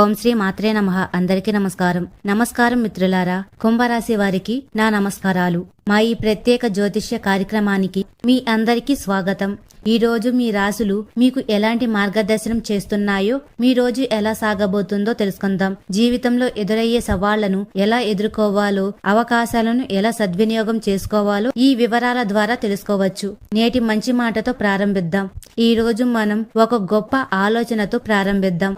ఓం శ్రీ మాత్రే నమ. అందరికీ నమస్కారం. నమస్కారం మిత్రులారా కుంభరాశి వారికి నా నమస్కారాలు. మా ఈ ప్రత్యేక జ్యోతిష్య కార్యక్రమానికి మీ అందరికీ స్వాగతం. ఈ రోజు మీ రాశులు మీకు ఎలాంటి మార్గదర్శనం చేస్తున్నాయో మీ రోజు ఎలా సాగబోతుందో తెలుసుకుందాం. జీవితంలో ఎదురయ్యే సవాళ్ళను ఎలా ఎదుర్కోవాలో అవకాశాలను ఎలా సద్వినియోగం చేసుకోవాలో ఈ వివరాల ద్వారా తెలుసుకోవచ్చు. నేటి మంచి మాటతో ప్రారంభిద్దాం. ఈ రోజు మనం ఒక గొప్ప ఆలోచనతో ప్రారంభిద్దాం.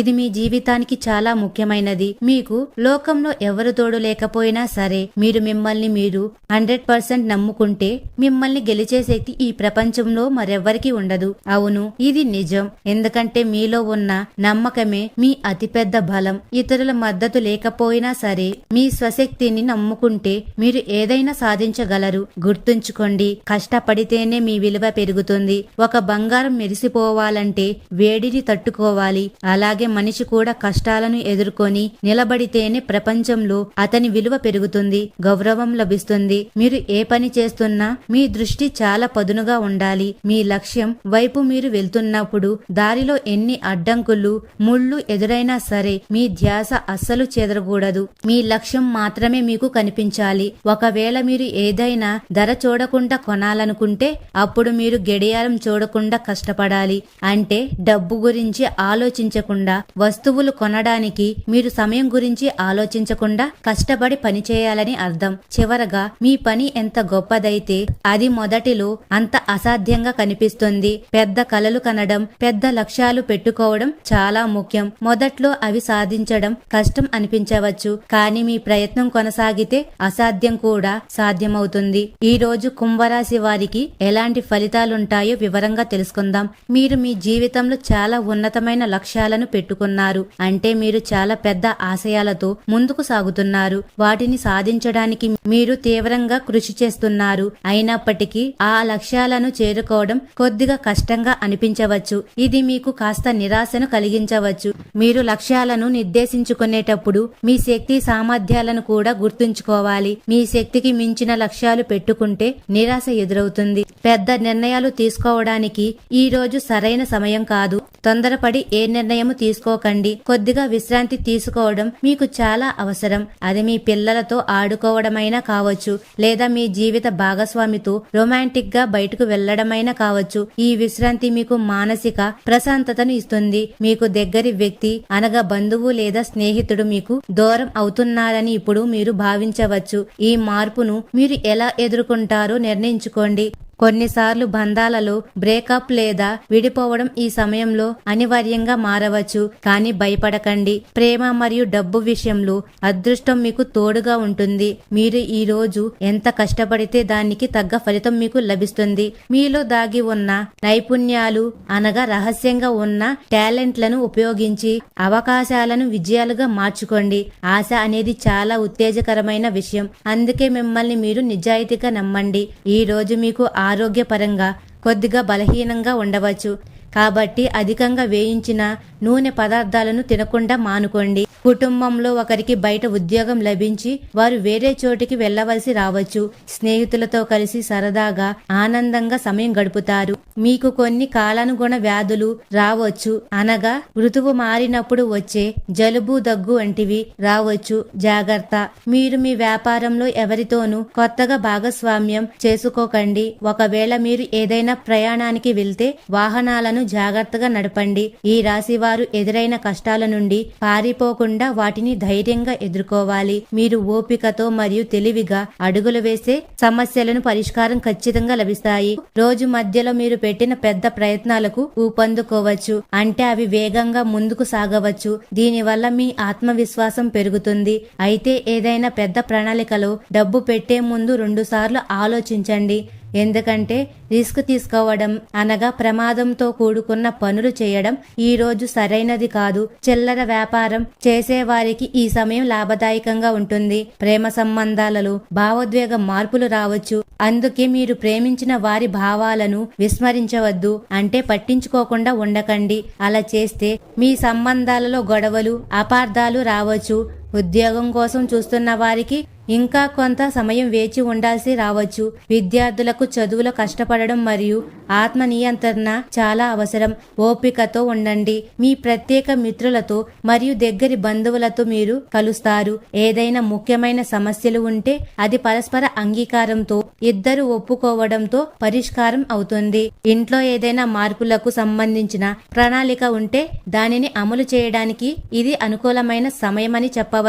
ఇది మీ జీవితానికి చాలా ముఖ్యమైనది. మీకు లోకంలో ఎవరు తోడు లేకపోయినా సరే మీరు మిమ్మల్ని మీరు హండ్రెడ్ పర్సెంట్ నమ్ముకుంటే మిమ్మల్ని గెలిచే శక్తి ఈ ప్రపంచంలో మరి మరెవ్వరికి ఉండదు. అవును ఇది నిజం. ఎందుకంటే మీలో ఉన్న నమ్మకమే మీ అతిపెద్ద బలం. ఇతరుల మద్దతు లేకపోయినా సరే మీ స్వశక్తిని నమ్ముకుంటే మీరు ఏదైనా సాధించగలరు. గుర్తుంచుకోండి కష్టపడితేనే మీ విలువ పెరుగుతుంది. ఒక బంగారం మెరిసిపోవాలంటే వేడిని తట్టుకోవాలి. అలాగే మనిషి కూడా కష్టాలను ఎదుర్కొని నిలబడితేనే ప్రపంచంలో అతని విలువ పెరుగుతుంది గౌరవం లభిస్తుంది. మీరు ఏ పని చేస్తున్నా మీ దృష్టి చాలా పదునుగా ఉండాలి. మీ మీ లక్ష్యం వైపు మీరు వెళ్తున్నప్పుడు దారిలో ఎన్ని అడ్డంకులు ముళ్ళు ఎదురైనా సరే మీ ధ్యాస అస్సలు చెదరకూడదు. మీ లక్ష్యం మాత్రమే మీకు కనిపించాలి. ఒకవేళ మీరు ఏదైనా ధర చూడకుండా కొనాలనుకుంటే అప్పుడు మీరు గడియారం చూడకుండా కష్టపడాలి. అంటే డబ్బు గురించి ఆలోచించకుండా వస్తువులు కొనడానికి మీరు సమయం గురించి ఆలోచించకుండా కష్టపడి పనిచేయాలని అర్థం. చివరగా మీ పని ఎంత గొప్పదైతే అది మొదటిలో అంత అసాధ్యంగా కనిపిస్తుంది. పెద్ద కలలు కనడం పెద్ద లక్ష్యాలు పెట్టుకోవడం చాలా ముఖ్యం. మొదట్లో అవి సాధించడం కష్టం అనిపించవచ్చు. కానీ మీ ప్రయత్నం కొనసాగితే అసాధ్యం కూడా సాధ్యమవుతుంది. ఈ రోజు కుంభరాశి వారికి ఎలాంటి ఫలితాలుంటాయో వివరంగా తెలుసుకుందాం. మీరు మీ జీవితంలో చాలా ఉన్నతమైన లక్ష్యాలను పెట్టుకున్నారు. అంటే మీరు చాలా పెద్ద ఆశయాలతో ముందుకు సాగుతున్నారు. వాటిని సాధించడానికి మీరు తీవ్రంగా కృషి చేస్తున్నారు. అయినప్పటికీ ఆ లక్ష్యాలను చేరుకోవడం కొద్దిగా కష్టంగా అనిపించవచ్చు. ఇది మీకు కాస్త నిరాశను కలిగించవచ్చు. మీరు లక్ష్యాలను నిర్దేశించుకునేటప్పుడు మీ శక్తి సామర్థ్యాలను కూడా గుర్తుంచుకోవాలి. మీ శక్తికి మించిన లక్ష్యాలు పెట్టుకుంటే నిరాశ ఎదురవుతుంది. పెద్ద నిర్ణయాలు తీసుకోవడానికి ఈ రోజు సరైన సమయం కాదు. తొందరపడి ఏ నిర్ణయము తీసుకోకండి. కొద్దిగా విశ్రాంతి తీసుకోవడం మీకు చాలా అవసరం. అది మీ పిల్లలతో ఆడుకోవడమైనా కావచ్చు లేదా మీ జీవిత భాగస్వామితో రొమాంటిక్గా బయటకు వెళ్ళడమైనా కావచ్చు. ఈ విశ్రాంతి మీకు మానసిక ప్రశాంతతను ఇస్తుంది. మీకు దగ్గరి వ్యక్తి అనగా బంధువు లేదా స్నేహితుడు మీకు దూరం అవుతున్నారని ఇప్పుడు మీరు భావించవచ్చు. ఈ మార్పును మీరు ఎలా ఎదుర్కొంటారో నిర్ణయించుకోండి. కొన్నిసార్లు బంధాలలో బ్రేకప్ లేదా విడిపోవడం ఈ సమయంలో అనివార్యంగా మారవచ్చు. కానీ భయపడకండి. ప్రేమ మరియు డబ్బు విషయంలో అదృష్టం మీకు తోడుగా ఉంటుంది. మీరు ఈ రోజు ఎంత కష్టపడితే దానికి తగ్గ ఫలితం మీకు లభిస్తుంది. మీలో దాగి ఉన్న నైపుణ్యాలు అనగా రహస్యంగా ఉన్న టాలెంట్లను ఉపయోగించి అవకాశాలను విజయాలుగా మార్చుకోండి. ఆశ అనేది చాలా ఉత్తేజకరమైన విషయం. అందుకే మిమ్మల్ని మీరు నిజాయితీగా నమ్మండి. ఈ రోజు మీకు ఆరోగ్యపరంగా కొద్దిగా బలహీనంగా ఉండవచ్చు. కాబట్టి అధికంగా వేయించిన నూనె పదార్థాలను తినకుండా మానుకోండి. కుటుంబంలో ఒకరికి బయట ఉద్యోగం లభించి వారు వేరే చోటికి వెళ్ళవలసి రావచ్చు. స్నేహితులతో కలిసి సరదాగా ఆనందంగా సమయం గడుపుతారు. మీకు కొన్ని కాలానుగుణ వ్యాధులు రావచ్చు. అనగా ఋతువు మారినప్పుడు వచ్చే జలుబు దగ్గు వంటివి రావచ్చు. జాగ్రత్త. మీరు మీ వ్యాపారంలో ఎవరితోనూ కొత్తగా భాగస్వామ్యం చేసుకోకండి. ఒకవేళ మీరు ఏదైనా ప్రయాణానికి వెళ్తే వాహనాలను జాగ్రత్తగా నడపండి. ఈ రాశి వారు ఎదురైన కష్టాల నుండి పారిపోకుండా వాటిని ధైర్యంగా ఎదుర్కోవాలి. మీరు ఓపికతో మరియు తెలివిగా అడుగులు వేసే సమస్యలను పరిష్కారం ఖచ్చితంగా లభిస్తాయి. రోజు మధ్యలో మీరు పెట్టిన పెద్ద ప్రయత్నాలకు ఊపందుకోవచ్చు. అంటే అవి వేగంగా ముందుకు సాగవచ్చు. దీనివల్ల మీ ఆత్మవిశ్వాసం పెరుగుతుంది. అయితే ఏదైనా పెద్ద ప్రణాళికలో డబ్బు పెట్టే ముందు రెండుసార్లు ఆలోచించండి. ఎందుకంటే రిస్క్ తీసుకోవడం అనగా ప్రమాదంతో కూడుకున్న పనులు చేయడం ఈ రోజు సరైనది కాదు. చిల్లర వ్యాపారం చేసేవారికి ఈ సమయం లాభదాయకంగా ఉంటుంది. ప్రేమ సంబంధాలలో భావోద్వేగ మార్పులు రావచ్చు. అందుకే మీరు ప్రేమించిన వారి భావాలను విస్మరించవద్దు. అంటే పట్టించుకోకుండా ఉండకండి. అలా చేస్తే మీ సంబంధాలలో గొడవలు అపార్థాలు రావచ్చు. ఉద్యోగం కోసం చూస్తున్న వారికి ఇంకా కొంత సమయం వేచి ఉండాల్సి రావచ్చు. విద్యార్థులకు చదువులో కష్టపడడం మరియు ఆత్మ నియంత్రణ చాలా అవసరం. ఓపికతో ఉండండి. మీ ప్రత్యేక మిత్రులతో మరియు దగ్గరి బంధువులతో మీరు కలుస్తారు. ఏదైనా ముఖ్యమైన సమస్యలు ఉంటే అది పరస్పర అంగీకారంతో ఇద్దరు ఒప్పుకోవడంతో పరిష్కారం అవుతుంది. ఇంట్లో ఏదైనా మార్పులకు సంబంధించిన ప్రణాళిక ఉంటే దానిని అమలు చేయడానికి ఇది అనుకూలమైన సమయమని చెప్పవచ్చు.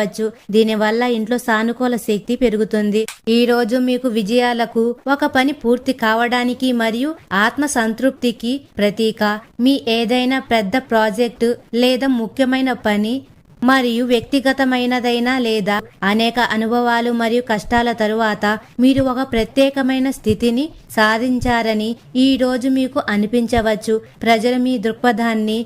దీనివల్ల ఇంట్లో సానుకూల శక్తి పెరుగుతుంది. ఈ రోజు మీకు విజయాలకు ఒక పని పూర్తి కావడానికి మరియు ఆత్మ సంతృప్తికి ప్రతీక. మీ ఏదైనా పెద్ద ప్రాజెక్టు లేదా ముఖ్యమైన పని మరియు వ్యక్తిగతమైనదైనా లేదా అనేక అనుభవాలు మరియు కష్టాల తరువాత మీరు ఒక ప్రత్యేకమైన స్థితిని సాధించారని ఈ రోజు మీకు అనిపించవచ్చు. ప్రజలు మీ దృక్పథాన్ని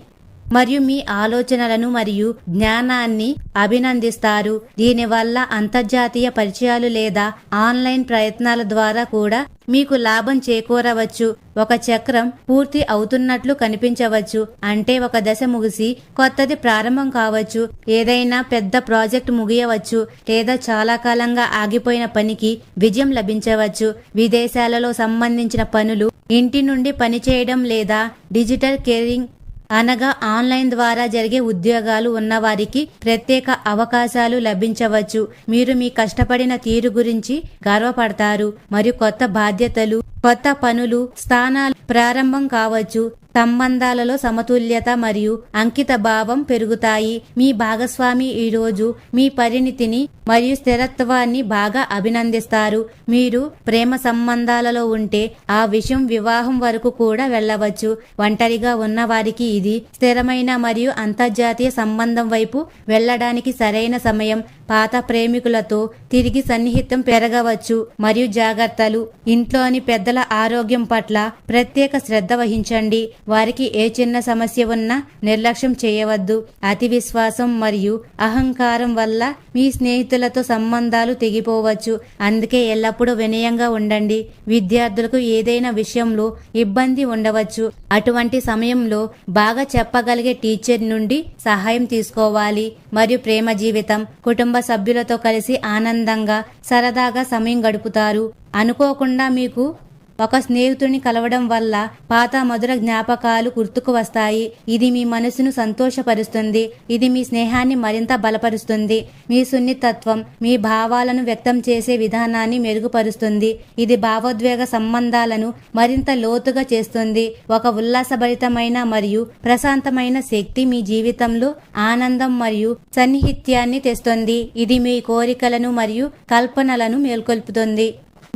మరియు మీ ఆలోచనలను మరియు జ్ఞానాన్ని అభినందిస్తారు. దీనివల్ల అంతర్జాతీయ పరిచయాలు లేదా ఆన్లైన్ ప్రయత్నాల ద్వారా కూడా మీకు లాభం చేకూరవచ్చు. ఒక చక్రం పూర్తి అవుతున్నట్లు కనిపించవచ్చు. అంటే ఒక దశ ముగిసి కొత్తది ప్రారంభం కావచ్చు. ఏదైనా పెద్ద ప్రాజెక్ట్ ముగియవచ్చు లేదా చాలా కాలంగా ఆగిపోయిన పనికి విజయం లభించవచ్చు. విదేశాలలో సంబంధించిన పనులు ఇంటి నుండి పనిచేయడం లేదా డిజిటల్ కేరింగ్ అనగా ఆన్లైన్ ద్వారా జరిగే ఉద్యోగాలు ఉన్నవారికి ప్రత్యేక అవకాశాలు లభించవచ్చు. మీరు మీ కష్టపడిన తీరు గురించి గర్వపడతారు. మరియు కొత్త బాధ్యతలు కొత్త పనులు స్థానాలు ప్రారంభం కావచ్చు. సంబంధాలలో సమతుల్యత మరియు అంకిత భావం పెరుగుతాయి. మీ భాగస్వామి ఈరోజు మీ పరిణితిని మరియు స్థిరత్వాన్ని బాగా అభినందిస్తారు. మీరు ప్రేమ సంబంధాలలో ఉంటే ఆ విషయం వివాహం వరకు కూడా వెళ్ళవచ్చు. ఒంటరిగా ఉన్న వారికి ఇది స్థిరమైన మరియు అంతర్జాతీయ సంబంధం వైపు వెళ్ళడానికి సరైన సమయం. పాత ప్రేమికులతో తిరిగి సన్నిహితం పెరగవచ్చు. మరియు జాగ్రత్తలు. ఇంట్లోని పెద్దల ఆరోగ్యం పట్ల ప్రత్యేక శ్రద్ధ వహించండి. వారికి ఏ చిన్న సమస్య ఉన్నా నిర్లక్ష్యం చేయవద్దు. అతి విశ్వాసం మరియు అహంకారం వల్ల మీ స్నేహితులతో సంబంధాలు తెగిపోవచ్చు. అందుకే ఎల్లప్పుడూ వినయంగా ఉండండి. విద్యార్థులకు ఏదైనా విషయంలో ఇబ్బంది ఉండవచ్చు. అటువంటి సమయంలో బాగా చెప్పగలిగే టీచర్ నుండి సహాయం తీసుకోవాలి. మరియు ప్రేమ జీవితం కుటుంబ సభ్యులతో కలిసి ఆనందంగా సరదాగా సమయం గడుపుతారు. అనుకోకుండా మీకు ఒక స్నేహితుడిని కలవడం వల్ల పాత మధుర జ్ఞాపకాలు గుర్తుకు వస్తాయి. ఇది మీ మనసును సంతోషపరుస్తుంది. ఇది మీ స్నేహాన్ని మరింత బలపరుస్తుంది. మీ సున్నితత్వం మీ భావాలను వ్యక్తం చేసే విధానాన్ని మెరుగుపరుస్తుంది. ఇది భావోద్వేగ సంబంధాలను మరింత లోతుగా చేస్తుంది. ఒక ఉల్లాసభరితమైన మరియు ప్రశాంతమైన శక్తి మీ జీవితంలో ఆనందం మరియు సన్నిహిత్యాన్ని తెస్తుంది. ఇది మీ కోరికలను మరియు కల్పనలను మేల్కొల్పుతుంది.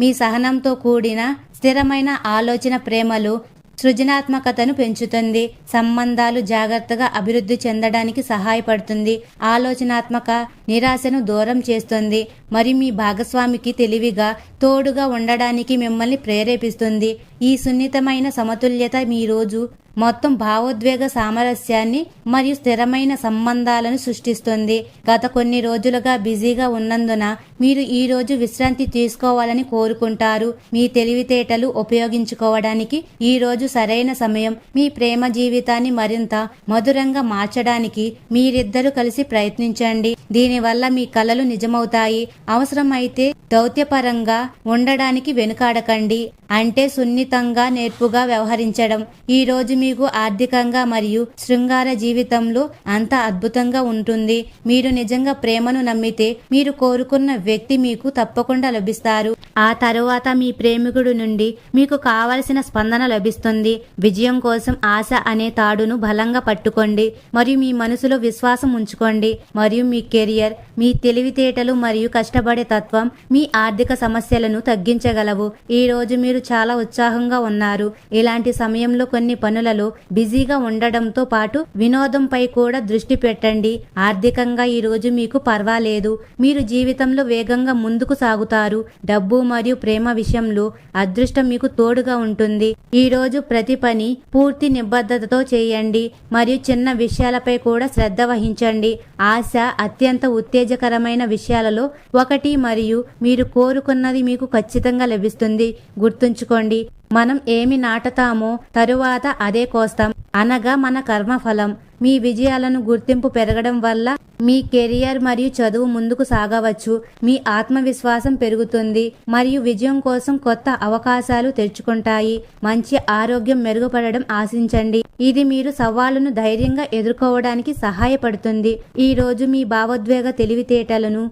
మీ సహనంతో కూడిన స్థిరమైన ఆలోచన ప్రేమలు సృజనాత్మకతను పెంచుతుంది. సంబంధాలు జాగ్రత్తగా అభివృద్ధి చెందడానికి సహాయపడుతుంది. ఆలోచనాత్మక నిరాశను దూరం చేస్తుంది. మరియు మీ భాగస్వామికి తెలివిగా తోడుగా ఉండడానికి మిమ్మల్ని ప్రేరేపిస్తుంది. ఈ సున్నితమైన సమతుల్యత మీ రోజు మొత్తం భావోద్వేగ సామరస్యాన్ని మరియు స్థిరమైన సంబంధాలను సృష్టిస్తుంది. గత కొన్ని రోజులుగా బిజీగా ఉన్నందున మీరు ఈ రోజు విశ్రాంతి తీసుకోవాలని కోరుకుంటారు. మీ తెలివితేటలు ఉపయోగించుకోవడానికి ఈ రోజు సరైన సమయం. మీ ప్రేమ జీవితాన్ని మరింత మధురంగా మార్చడానికి మీరిద్దరూ కలిసి ప్రయత్నించండి. దీనివల్ల మీ కలలు నిజమవుతాయి. అవసరమైతే దౌత్యపరంగా ఉండడానికి వెనుకాడకండి. అంటే సున్నితంగా నేర్పుగా వ్యవహరించడం. ఈ రోజు మీకు ఆర్థికంగా మరియు శృంగార జీవితంలో అంత అద్భుతంగా ఉంటుంది. మీరు నిజంగా ప్రేమను నమ్మితే మీరు కోరుకున్న వ్యక్తి మీకు తప్పకుండా లభిస్తారు. ఆ తరువాత మీ ప్రేమికుడు నుండి మీకు కావలసిన స్పందన లభిస్తుంది. విజయం కోసం ఆశ అనే తాడును బలంగా పట్టుకోండి. మరియు మీ మనసులో విశ్వాసం ఉంచుకోండి. మరియు మీ కెరియర్ మీ తెలివితేటలు మరియు కష్టపడే తత్వం మీ ఆర్థిక సమస్యలను తగ్గించగలవు. ఈ రోజు మీరు చాలా ఉత్సాహంగా ఉన్నారు. ఇలాంటి సమయంలో కొన్ని పనులలో బిజీగా ఉండడంతో పాటు వినోదంపై కూడా దృష్టి పెట్టండి. ఆర్థికంగా ఈరోజు మీకు పర్వాలేదు. మీరు జీవితంలో వేగంగా ముందుకు సాగుతారు. డబ్బు మరియు ప్రేమ విషయంలో అదృష్టం మీకు తోడుగా ఉంటుంది. ఈ రోజు ప్రతి పని పూర్తి నిబద్ధతతో చేయండి. మరియు చిన్న విషయాలపై కూడా శ్రద్ధ వహించండి. ఆశ అత్యంత ఉత్తేజకరమైన విషయాలలో ఒకటి మరియు మీరు కోరుకున్నది మీకు ఖచ్చితంగా లభిస్తుంది. గుర్తుంచుకోండి. మనం ఏమి నాటుతామో తరువాత అదే కోస్తాం. అనగా మన కర్మఫలం. మీ విజయాలను గుర్తింపు పెరగడం వల్ల మీ కెరియర్ మరియు చదువు ముందుకు సాగవచ్చు. మీ ఆత్మవిశ్వాసం పెరుగుతుంది. మరియు విజయం కోసం కొత్త అవకాశాలు తెచ్చుకుంటాయి. మంచి ఆరోగ్యం మెరుగుపడడం ఆశించండి. ఇది మీరు సవాళ్ళను ధైర్యంగా ఎదుర్కోవడానికి సహాయపడుతుంది. ఈ రోజు మీ భావోద్వేగ తెలివితేటలను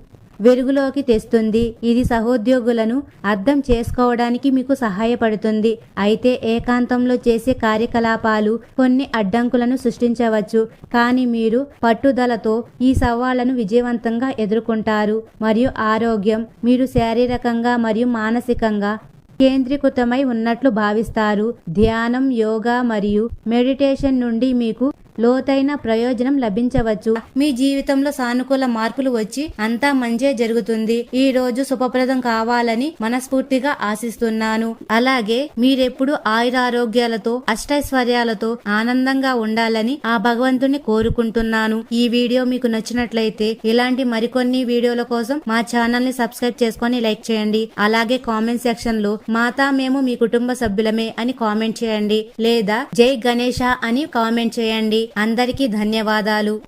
వెలుగులోకి తెస్తుంది. ఇది సహోద్యోగులను అర్థం చేసుకోవడానికి మీకు సహాయపడుతుంది. అయితే ఏకాంతంలో చేసే కార్యకలాపాలు కొన్ని అడ్డంకులను సృష్టించవచ్చు. కానీ మీరు పట్టుదలతో ఈ సవాళ్ళను విజయవంతంగా ఎదుర్కొంటారు. మరియు ఆరోగ్యం మీరు శారీరకంగా మరియు మానసికంగా కేంద్రీకృతమై ఉన్నట్లు భావిస్తారు. ధ్యానం యోగా మరియు మెడిటేషన్ నుండి మీకు లోతైన ప్రయోజనం లభించవచ్చు. మీ జీవితంలో సానుకూల మార్పులు వచ్చి అంతా మంచే జరుగుతుంది. ఈ రోజు శుభప్రదం కావాలని మనస్ఫూర్తిగా ఆశిస్తున్నాను. అలాగే మీరెప్పుడు ఆయురారోగ్యాలతో అష్టైశ్వర్యాలతో ఆనందంగా ఉండాలని ఆ భగవంతుని కోరుకుంటున్నాను. ఈ వీడియో మీకు నచ్చినట్లయితే ఇలాంటి మరికొన్ని వీడియోల కోసం మా ఛానల్ని సబ్స్క్రైబ్ చేసుకొని లైక్ చేయండి. అలాగే కామెంట్ సెక్షన్లో మాతా మేము మీ కుటుంబ సభ్యులమే అని కామెంట్ చేయండి. లేదా జై గణేష అని కామెంట్ చేయండి. అందరికీ ధన్యవాదాలు.